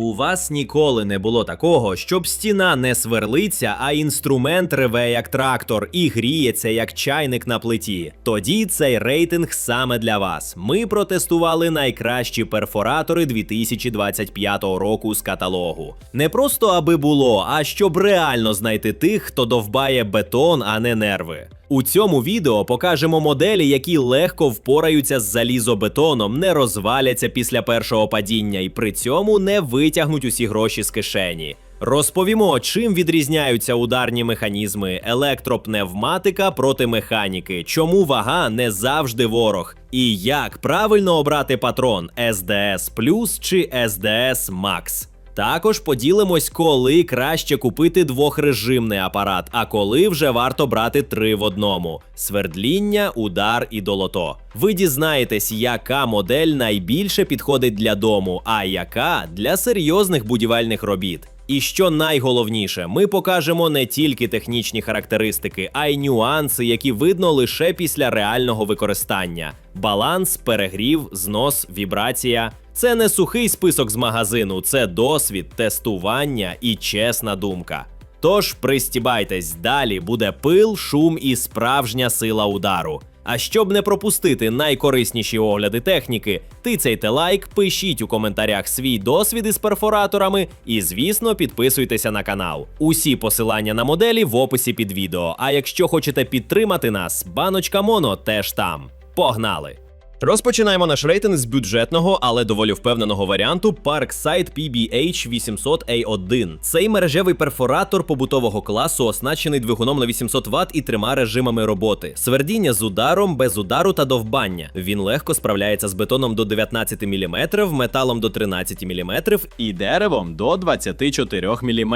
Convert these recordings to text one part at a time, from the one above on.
У вас ніколи не було такого, щоб стіна не сверлиться, а інструмент реве як трактор і гріється як чайник на плиті. Тоді цей рейтинг саме для вас. Ми протестували найкращі перфоратори 2025 року з каталогу. Не просто аби було, а щоб реально знайти тих, хто довбає бетон, а не нерви. У цьому відео покажемо моделі, які легко впораються з залізобетоном, не розваляться після першого падіння і при цьому не витягнуть усі гроші з кишені. Розповімо, чим відрізняються ударні механізми електропневматика проти механіки, чому вага не завжди ворог, і як правильно обрати патрон SDS Plus чи SDS Max. Також поділимось, коли краще купити двохрежимний апарат, а коли вже варто брати три в одному: свердління, удар і долото. Ви дізнаєтесь, яка модель найбільше підходить для дому, а яка для серйозних будівельних робіт. І що найголовніше, ми покажемо не тільки технічні характеристики, а й нюанси, які видно лише після реального використання: баланс, перегрів, знос, вібрація. Це не сухий список з магазину, це досвід, тестування і чесна думка. Тож пристібайтесь, далі буде пил, шум і справжня сила удару. А щоб не пропустити найкорисніші огляди техніки, тицяйте лайк, пишіть у коментарях свій досвід із перфораторами і, звісно, підписуйтеся на канал. Усі посилання на моделі в описі під відео. А якщо хочете підтримати нас, баночка Моно теж там. Погнали! Розпочинаємо наш рейтинг з бюджетного, але доволі впевненого варіанту Parkside PBH 800A1. Цей мережевий перфоратор побутового класу оснащений двигуном на 800 Вт і трьома режимами роботи: свердіння з ударом, без удару та довбання. Він легко справляється з бетоном до 19 мм, металом до 13 мм і деревом до 24 мм.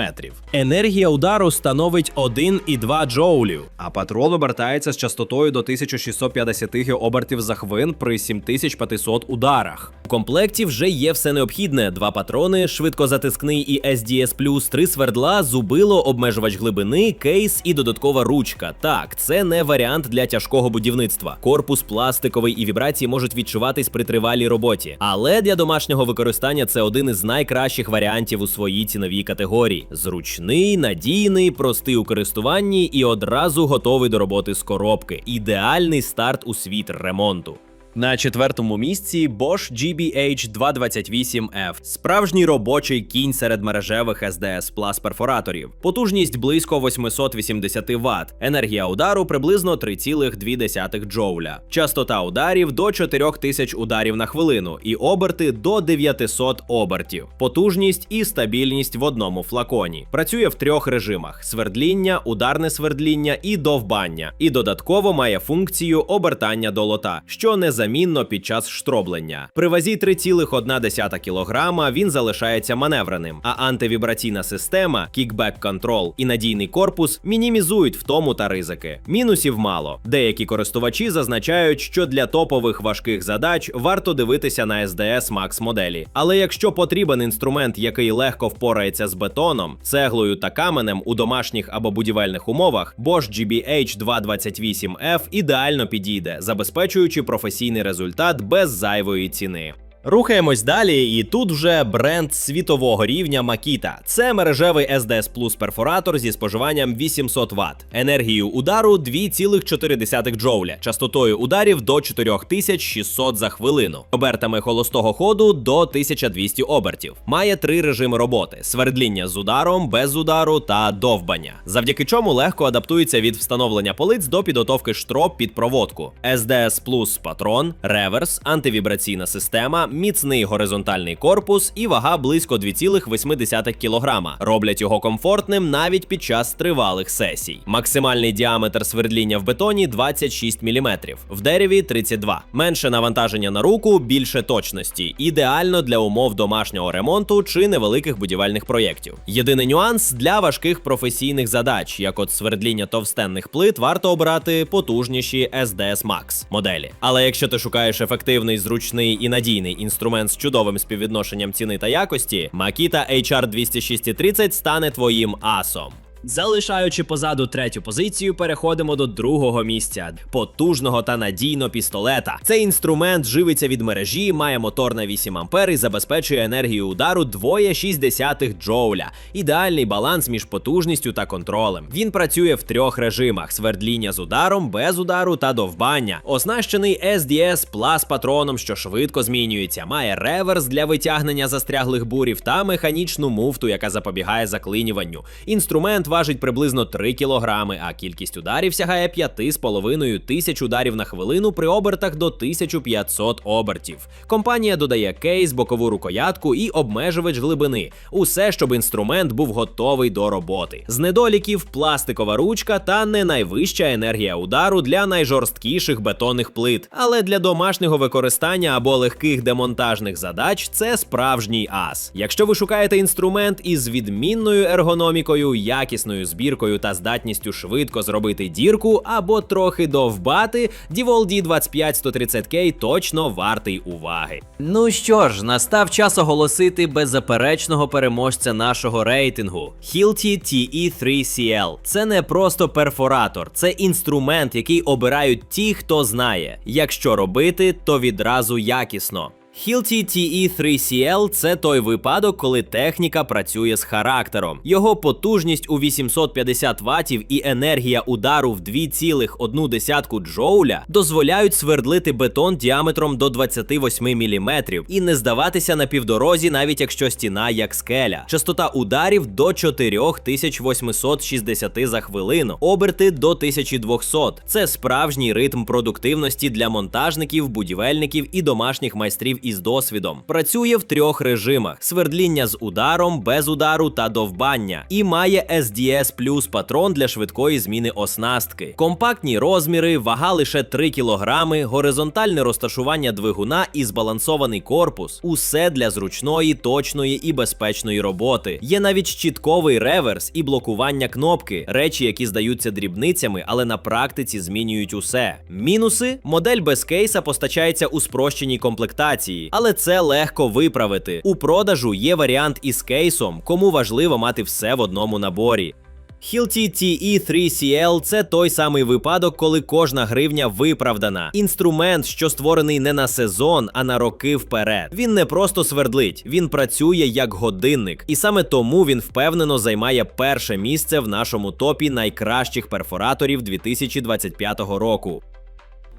Енергія удару становить 1,2 джоулів, а патрон обертається з частотою до 1650 обертів за хвилин при 7500 ударах. У комплекті вже є все необхідне: два патрони, швидкозатискний і SDS+, три свердла, зубило, обмежувач глибини, кейс і додаткова ручка. Так, це не варіант для тяжкого будівництва. Корпус пластиковий і вібрації можуть відчуватись при тривалій роботі. Але для домашнього використання це один із найкращих варіантів у своїй ціновій категорії: зручний, надійний, простий у користуванні і одразу готовий до роботи з коробки. Ідеальний старт у світ ремонту. На четвертому місці Bosch GBH 228F. Справжній робочий кінь серед мережевих SDS Plus перфораторів. Потужність близько 880 Вт. Енергія удару приблизно 3,2 джоуля. Частота ударів до 4000 ударів на хвилину і оберти до 900 обертів. Потужність і стабільність в одному флаконі. Працює в трьох режимах: свердління, ударне свердління і довбання. І додатково має функцію обертання до лота, що не незамінно під час штроблення. При вазі 3,1 кг він залишається маневреним, а антивібраційна система, кікбек контрол і надійний корпус мінімізують втому та ризики. Мінусів мало. Деякі користувачі зазначають, що для топових важких задач варто дивитися на SDS Max моделі. Але якщо потрібен інструмент, який легко впорається з бетоном, цеглою та каменем у домашніх або будівельних умовах, Bosch GBH 228F ідеально підійде, забезпечуючи професійний результат без зайвої ціни. Рухаємось далі, і тут вже бренд світового рівня Makita. Це мережевий SDS Plus перфоратор зі споживанням 800 Вт, енергією удару 2,4 джоуля, частотою ударів до 4600 за хвилину, обертами холостого ходу до 1200 обертів. Має три режими роботи: свердління з ударом, без удару та довбання, завдяки чому легко адаптується від встановлення полиць до підготовки штроп під проводку. SDS Plus патрон, реверс, антивібраційна система міцний горизонтальний корпус і вага близько 2,8 кг. Роблять його комфортним навіть під час тривалих сесій. Максимальний діаметр свердління в бетоні 26 мм, в дереві 32 Менше навантаження на руку, більше точності. Ідеально для умов домашнього ремонту чи невеликих будівельних проєктів. Єдиний нюанс для важких професійних задач, як от свердління товстенних плит, варто обирати потужніші SDS Max моделі. Але якщо ти шукаєш ефективний, зручний і надійний інструмент з чудовим співвідношенням ціни та якості, Makita HR 20630 стане твоїм асом. Залишаючи позаду третю позицію, переходимо до другого місця потужного та надійного пістолета. Цей інструмент живиться від мережі, має мотор на 8 ампер і забезпечує енергію удару 2,6 джоуля. Ідеальний баланс між потужністю та контролем. Він працює в трьох режимах: свердління з ударом, без удару та довбання. Оснащений SDS Plus патроном, що швидко змінюється. Має реверс для витягнення застряглих бурів та механічну муфту, яка запобігає заклинюванню. Інструмент важить приблизно 3 кілограми, а кількість ударів сягає 5,5 тисяч ударів на хвилину при обертах до 1500 обертів. Компанія додає кейс, бокову рукоятку і обмежувач глибини. Усе, щоб інструмент був готовий до роботи. З недоліків пластикова ручка та не найвища енергія удару для найжорсткіших бетонних плит. Але для домашнього використання або легких демонтажних задач це справжній ас. Якщо ви шукаєте інструмент із відмінною ергономікою, якісною збіркою та здатністю швидко зробити дірку або трохи довбати, DeWalt D25130K точно вартий уваги. Ну що ж, настав час оголосити беззаперечного переможця нашого рейтингу Hilti TE3CL. Це не просто перфоратор, це інструмент, який обирають ті, хто знає. Якщо робити, то відразу якісно. Hilti TE3CL – це той випадок, коли техніка працює з характером. Його потужність у 850 ватів і енергія удару в 2,1 джоуля дозволяють свердлити бетон діаметром до 28 мм і не здаватися на півдорозі, навіть якщо стіна як скеля. Частота ударів до 4860 за хвилину, оберти до 1200. Це справжній ритм продуктивності для монтажників, будівельників і домашніх майстрів із досвідом. Працює в трьох режимах: свердління з ударом, без удару та довбання. І має SDS плюс патрон для швидкої зміни оснастки. Компактні розміри, вага лише 3 кг, горизонтальне розташування двигуна і збалансований корпус. Усе для зручної, точної і безпечної роботи. Є навіть щітковий реверс і блокування кнопки, речі, які здаються дрібницями, але на практиці змінюють усе. Мінуси: модель без кейса постачається у спрощеній комплектації, але це легко виправити. У продажу є варіант із кейсом, кому важливо мати все в одному наборі. Hilti TE3CL – це той самий випадок, коли кожна гривня виправдана. Інструмент, що створений не на сезон, а на роки вперед. Він не просто свердлить, він працює як годинник, і саме тому він впевнено займає перше місце в нашому топі найкращих перфораторів 2025 року.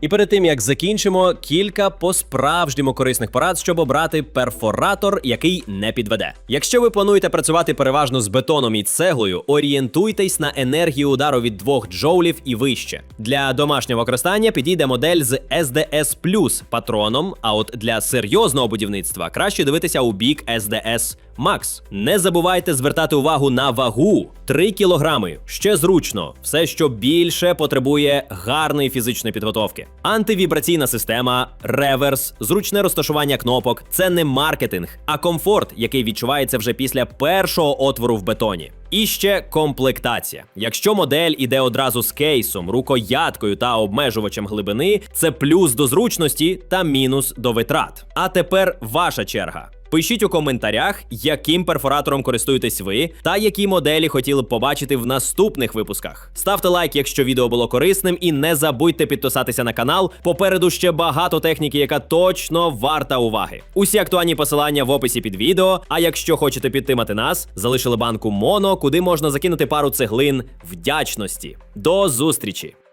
І перед тим як закінчимо, кілька по-справжньому корисних порад, щоб обрати перфоратор, який не підведе. Якщо ви плануєте працювати переважно з бетоном і цеглою, орієнтуйтесь на енергію удару від 2 джоулів і вище. Для домашнього використання підійде модель з SDS патроном. А от для серйозного будівництва краще дивитися у бік SDS Max. Не забувайте звертати увагу на вагу 3 кілограми. Ще зручно. Все, що більше потребує гарної фізичної підготовки. Антивібраційна система, реверс, зручне розташування кнопок це не маркетинг, а комфорт, який відчувається вже після першого отвору в бетоні. І ще комплектація. Якщо модель іде одразу з кейсом, рукояткою та обмежувачем глибини, це плюс до зручності та мінус до витрат. А тепер ваша черга. Пишіть у коментарях, яким перфоратором користуєтесь ви, та які моделі хотіли б побачити в наступних випусках. Ставте лайк, якщо відео було корисним, і не забудьте підписатися на канал. Попереду ще багато техніки, яка точно варта уваги. Усі актуальні посилання в описі під відео. А якщо хочете підтримати нас, залишили банку Моно, куди можна закинути пару цеглин вдячності. До зустрічі!